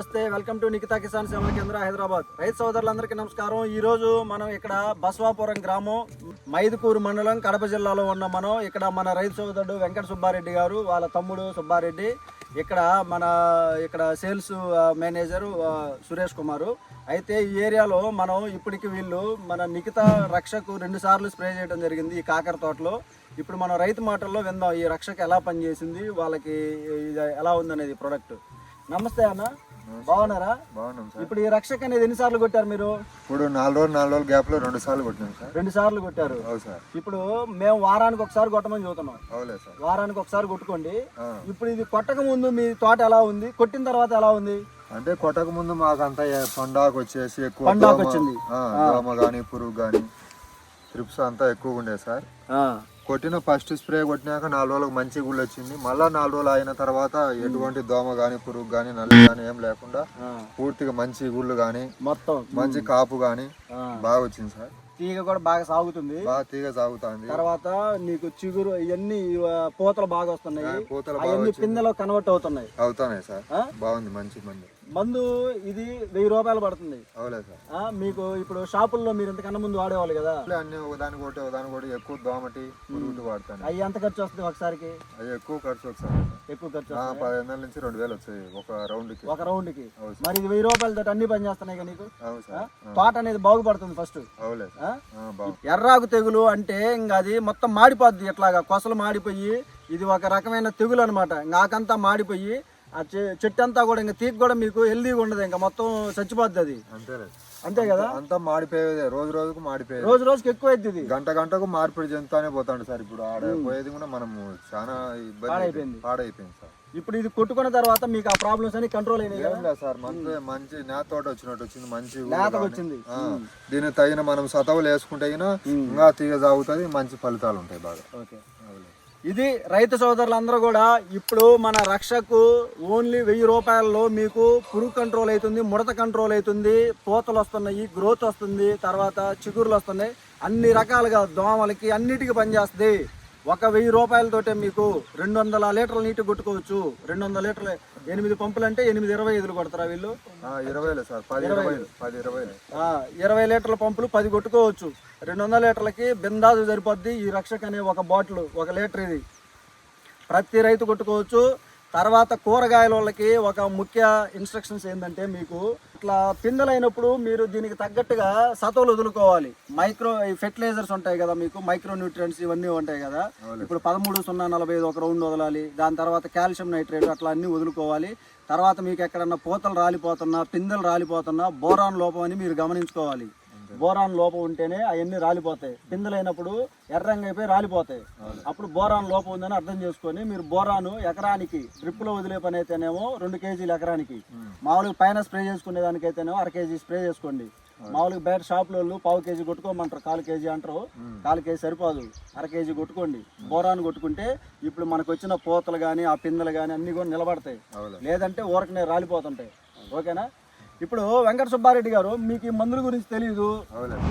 నమస్తే welcome to Nikhita Kisan సేవా కేంద్ర హైదరాబాద్. రైతు సోదరులందరికీ నమస్కారం. ఈ రోజు మనం ఇక్కడ బస్వాపురం గ్రామం మైదుకూరు మండలం కడప జిల్లాలో ఉన్న మనం ఇక్కడ మన రైతు సోదరుడు వెంకట సుబ్బారెడ్డి గారు వాళ్ళ తమ్ముడు సుబ్బారెడ్డి ఇక్కడ మన ఇక్కడ సేల్స్ మేనేజర్ సురేష్ కుమారు. అయితే ఈ ఏరియాలో మనం ఇప్పటికి వీళ్ళు మన నికితా రక్షకు రెండు సార్లు స్ప్రే చేయడం జరిగింది ఈ కాకర తోటలో. ఇప్పుడు మనం రైతు మాటల్లో విందాం ఈ రక్షకు ఎలా పనిచేసింది వాళ్ళకి ఇది ఎలా ఉందనేది ప్రోడక్ట్ నమస్తే అన్న. బాగున్నారా? బాగున్నాం సార్. ఇప్పుడు ఈ రక్షక్ అనేది ఎన్నిసార్లు కొట్టారు మీరు? ఇప్పుడు నాలుగు రోజులు నాలుగు రోజుల గ్యాప్లో రెండు సార్లు కొట్టినాం సార్. రెండు సార్లు కొట్టారు. అవు సార్. ఇప్పుడు మేము వారానికి ఒకసారి కొట్టమని చూస్తున్నాం. అవులే సార్. వారానికి ఒకసారి కొట్టుకోండి. ఇప్పుడు ఇది కొట్టక ముందు మీ తోట ఎలా ఉంది? కొట్టిన తర్వాత ఎలా ఉంది? అంటే కొట్టక ముందు మాకు అంతా పండాకు వచ్చేసి ఎక్కువ పండాకు వచ్చింది. దోమ గాని పురుగు గాని ట్రిప్స్ అంతా ఎక్కువగా ఉండేది సార్. కొట్టిన ఫస్ట్ స్ప్రే కొట్టినాక నాలుగు రోజులకు మంచి గుళ్ళు వచ్చింది మళ్ళా నాలుగు రోజులు అయిన తర్వాత ఎటువంటి దోమ గాని పురుగు గాని నల్లి గాని ఏం లేకుండా పూర్తిగా మంచి గుళ్ళు గాని మొత్తం. మంచి కాపు గాని బాగా వచ్చింది సార్. తీగ కూడా బాగా సాగుతుంది. బాగా తీగ సాగుతుంది. తర్వాత నీకు చిగురు ఇవన్నీ పూతలు బాగా వస్తున్నాయి. పూతలు అవన్నీ పిందెలో కన్వర్ట్ అవుతున్నాయి. అవుతానే సార్? బాగుంది మంచి మంది. మందు ఇది వెయ్యి రూపాయలు పడుతుంది. మీకు ఇప్పుడు షాపుల్లో మీరు ఇంతకన్నా ముందు వాడేవాళ్ళు కదా? అన్ని ఒకటి ఒకటి ఎక్కువ దోమటి వాడతాను. అవి ఎంత ఖర్చు వస్తుంది ఒకసారికి? అది ఎక్కువ ఖర్చు ఒకసారి ఎక్కువ ఖర్చు పదిహేను నుంచి రెండు వేలు వచ్చాయి ఒక రౌండ్కి ఒక రౌండ్కి మరి ఇది వెయ్యి రూపాయలతో అన్ని పని చేస్తున్నాయి నీకు? తోట అనేది బాగుపడుతుంది ఫస్ట్ ఎర్రాకు తెగులు అంటే ఇంకా అది మొత్తం మాడిపోద్ది ఇట్లాగా. కొసలు మాడిపోయి ఇది ఒక రకమైన తెగులు అనమాట ఆకంతా మాడిపోయి ఆ చెట్టు అంతా కూడా ఇంకా తీగ కూడా మీకు హెల్దీగా ఉండదు ఇంకా. మొత్తం చచ్చిపోద్ది అది. అంతే కదా? అంతా మాడిపోయేదే. రోజు రోజుకు మాడిపోయేది. రోజు రోజుకి ఎక్కువ అవుతుంది గంట గంటకు మార్పిడి చెందుతానే పోతాడు సార్. ఇప్పుడు ఆడ పోయేది కూడా మనము చాలా ఇబ్బంది పాడైపోయింది. సార్. ఇప్పుడు ఇది కొట్టుకున్న తర్వాత మీకు ఆ ప్రాబ్లమ్స్ అన్ని కంట్రోల్ అయినాయి సార్. మంచి మంచి నేత తోట వచ్చినట్టు వచ్చింది. మంచి. వచ్చింది. ఆ, దీనికి తగిన మనం సతవులు వేసుకుంటే ఇంకా తీగ సాగుతుంది మంచి ఫలితాలు ఉంటాయి బాగా. ఓకే. ఇది రైతు సోదరులందరూ కూడా ఇప్పుడు మన రక్షకు ఓన్లీ వెయ్యి రూపాయల్లో మీకు పురుగు కంట్రోల్ అవుతుంది ముడత కంట్రోల్ అవుతుంది పూతలు వస్తున్నాయి గ్రోత్ వస్తుంది తర్వాత చిగురులు వస్తున్నాయి. అన్ని రకాలుగా దోమలకి అన్నిటికీ పనిచేస్తుంది. ఒక వెయ్యి రూపాయలతోటే మీకు రెండు వందల లీటర్ల నీటి కొట్టుకోవచ్చు. రెండు వందల లీటర్లు ఎనిమిది పంపులు అంటే ఎనిమిది ఇరవై ఐదులు కొడతారా వీళ్ళు? ఆ, ఇరవైలే సార్. పది ఇరవైలు పది ఇరవైలు. ఇరవై లీటర్ల పంపులు పది కొట్టుకోవచ్చు. రెండు వందల లీటర్లకి బిందాజు సరిపోద్ది ఈ రక్షక్ అనే ఒక బాటిల్ ఒక లీటర్ ఇది. ప్రతి రైతు కొట్టుకోవచ్చు. తర్వాత కూరగాయల వాళ్ళకి ఒక ముఖ్య ఇన్స్ట్రక్షన్స్ ఏంటంటే మీకు ఇట్లా పిందెలైనప్పుడు మీరు దీనికి తగ్గట్టుగా సతవులు వదులుకోవాలి. మైక్రో ఈ ఫెర్టిలైజర్స్ ఉంటాయి కదా మీకు మైక్రో న్యూట్రియంట్స్ ఇవన్నీ ఉంటాయి కదా. ఇప్పుడు పదమూడు సున్నా నలభై ఐదు ఒక రౌండ్ వదలాలి. దాని తర్వాత కాల్షియం నైట్రేట్ అట్లా అన్నీ వదులుకోవాలి. తర్వాత మీకు ఎక్కడన్నా పూతలు రాలిపోతున్నా పిందెలు రాలిపోతున్నా బోరాన్ లోపం అని మీరు గమనించుకోవాలి. బోరాన్ లోపం ఉంటేనే అవన్నీ రాలిపోతాయి. పిందెలైనప్పుడు ఎర్రంగా అయిపోయి రాలిపోతాయి. అప్పుడు బోరాన్ లోపం ఉందని అర్థం చేసుకొని మీరు బోరాను ఎకరానికి డ్రిప్లో వదిలే పని అయితేనేమో రెండు కేజీలు ఎకరానికి. మామూలుగా పైన స్ప్రే చేసుకునే దానికైతేనేమో అర కేజీ స్ప్రే చేసుకోండి. మామూలుగా బయట షాపుల వాళ్ళు పావు కేజీ కొట్టుకోమంటారు. కాలు కేజీ అంటారు. కాలు కేజీ సరిపోదు. అర కేజీ కొట్టుకోండి. బోరాన్ కొట్టుకుంటే ఇప్పుడు మనకు వచ్చిన పూతలు కానీ ఆ పిందెలు కానీ అన్నీ కూడా నిలబడతాయి. లేదంటే ఊరకనే రాలిపోతుంటాయి. ఓకేనా? ఇప్పుడు వెంకట సుబ్బారెడ్డి గారు మీకు ఈ మందుల గురించి తెలియదు.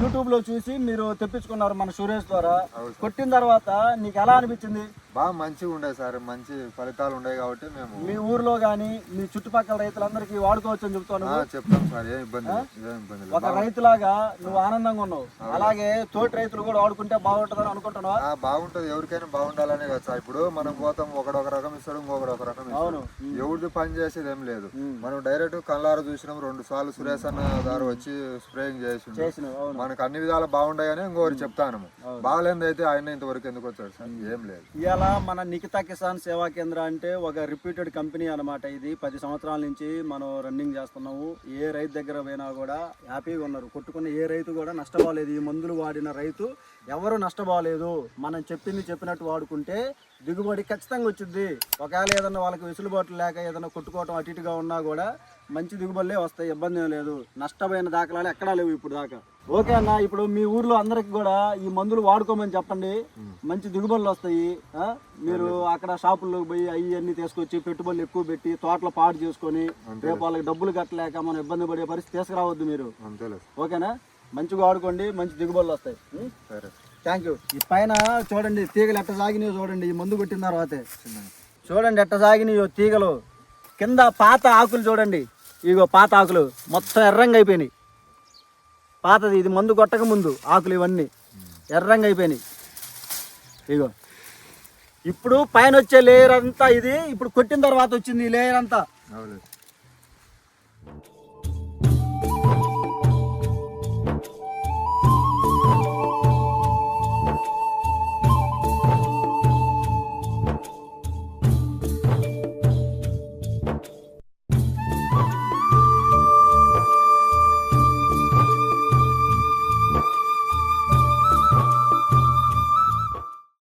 యూట్యూబ్లో చూసి మీరు తెప్పించుకున్నారు మన సురేష్ ద్వారా. కొట్టిన తర్వాత నీకు ఎలా అనిపించింది? బాగా మంచిగా ఉండే సార్ మంచి ఫలితాలు ఉన్నాయి కాబట్టి మేము మీ ఊర్లో గానీ మీ చుట్టుపక్కల రైతులందరికీ వాడుకోవచ్చు అని చెప్తాను చెప్తాం సార్ ఏం ఇబ్బంది లేదు, ఏం ఇబ్బంది లేదు. ఒక రైతులాగా నువ్వు ఆనందంగా ఉన్నావు. అలాగే తోటి రైతులు కూడా వాడుకుంటే బాగుంటుందని అనుకుంటున్నావా? ఆ, బాగుంటది. ఎవరికైనా బాగుండాలనే కదా సార్. ఇప్పుడు మనం పోతాం ఒకడు ఒక రకం ఇస్తాడు ఇంకొకడు ఒక రకం అవును. ఇస్తాడు ఎవరిది పని చేసేది ఏం లేదు. మనం డైరెక్ట్ కళ్ళారు చూసినాం రెండు సార్లు సురేష్ అన్న దారు వచ్చి స్ప్రేయింగ్ చేసి చేసినావు అవును. మనకు అన్ని విధాలు బాగుంటాయని ఇంకొకరు చెప్తాను. బాగలేనిది అయితే ఆయన ఇంతవరకు ఎందుకు వచ్చాడు సార్? ఏం లేదు. ఇవాళ మన నిఖితా కిసాన్ సేవా కేంద్ర అంటే ఒక రిపీటెడ్ కంపెనీ అన్నమాట ఇది. పది సంవత్సరాల నుంచి మనం రన్నింగ్ చేస్తున్నాము. ఏ రైతు దగ్గర పోయినా కూడా హ్యాపీగా ఉన్నారు. కొట్టుకున్న ఏ రైతు కూడా నష్టపోలేదు. ఈ మందులు వాడిన రైతు ఎవరు నష్టపోలేదు. మనం చెప్పింది చెప్పినట్టు వాడుకుంటే దిగుబడి ఖచ్చితంగా వచ్చింది. ఒకవేళ ఏదన్నా వాళ్ళకి వెసులుబాటు లేక ఏదైనా కొట్టుకోవటం అటు ఇటుగా ఉన్నా కూడా మంచి దిగుబడులే వస్తాయి ఇబ్బంది ఏం లేదు. నష్టపోయిన దాఖలాలు ఎక్కడా లేవు ఇప్పుడు దాకా. ఓకే అన్న ఇప్పుడు మీ ఊర్లో అందరికి కూడా ఈ మందులు వాడుకోమని చెప్పండి. మంచి దిగుబడులు వస్తాయి? మీరు అక్కడ షాపుల్లోకి పోయి అవి అన్ని తీసుకొచ్చి పెట్టుబడులు ఎక్కువ పెట్టి తోటలో పాడు చేసుకొని రేపు వాళ్ళకి డబ్బులు కట్టలేక మనం ఇబ్బంది పడే పరిస్థితి తీసుకురావద్దు మీరు. ఓకేనా? మంచిగా వాడుకోండి మంచి దిగుబడులు వస్తాయి. థ్యాంక్ యూ ఈ పైన చూడండి తీగలు ఎట్ట సాగినాయో చూడండి ఈ మందు కొట్టిన తర్వాతే. చూడండి ఎట్ట సాగినాయో తీగలు. కింద పాత ఆకులు చూడండి. ఇగో పాత ఆకులు మొత్తం ఎర్రంగా అయిపోయినాయి. పాతది ఇది మందు కొట్టక ముందు ఆకులు ఇవన్నీ ఎర్రంగా అయిపోయినాయి. ఇగో ఇప్పుడు పైన వచ్చే లేయర్ అంతా ఇది ఇప్పుడు కొట్టిన తర్వాత వచ్చింది ఈ లేయర్ అంతా. అవును.